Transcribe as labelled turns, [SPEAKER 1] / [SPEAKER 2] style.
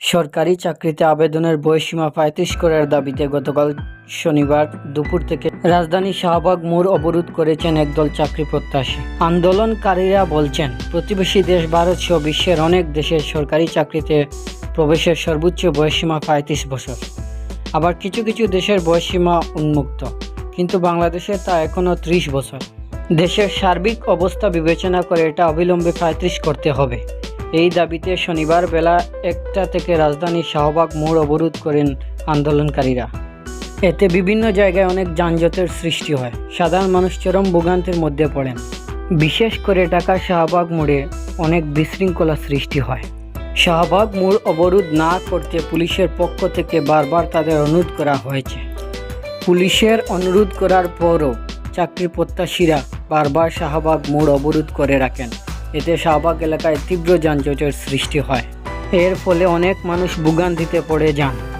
[SPEAKER 1] সরকারি চাকরিতে আবেদনের বয়সীমা পঁয়ত্রিশ করার দাবিতে গতকাল শনিবার দুপুর থেকে রাজধানী শাহবাগ মোড় অবরোধ করেছেন একদল চাকরি প্রত্যাশী। আন্দোলনকারীরা বলছেন, প্রতিবেশী দেশ ভারত সহ বিশ্বের অনেক দেশের সরকারি চাকরিতে প্রবেশের সর্বোচ্চ বয়সীমা পঁয়ত্রিশ বছর। আবার কিছু কিছু দেশের বয়সীমা উন্মুক্ত, কিন্তু বাংলাদেশে তা এখনও ত্রিশ বছর। দেশের সার্বিক অবস্থা বিবেচনা করে এটা অবিলম্বে পঁয়ত্রিশ করতে হবে। এই দাবিতে শনিবার বেলা একটা থেকে রাজধানীর শাহবাগ মোড় অবরোধ করেন আন্দোলনকারীরা। এতে বিভিন্ন জায়গায় অনেক যানজটের সৃষ্টি হয়। সাধারণ মানুষ চরম ভোগান্তির মধ্যে পড়েন। বিশেষ করে ঢাকার শাহবাগ মোড়ে অনেক বিশৃঙ্খলা সৃষ্টি হয়। শাহবাগ মোড় অবরোধ না করতে পুলিশের পক্ষ থেকে বারবার তাদের অনুরোধ করা হয়েছে। পুলিশের অনুরোধ করার পরও চাকরি প্রত্যাশীরা বারবার শাহবাগ মোড় অবরোধ করে রাখেন। এতে শাহবাগ এলাকায় তীব্র যানজটের সৃষ্টি হয়। এর ফলে অনেক মানুষ ভোগান্তিতে পড়ে যান।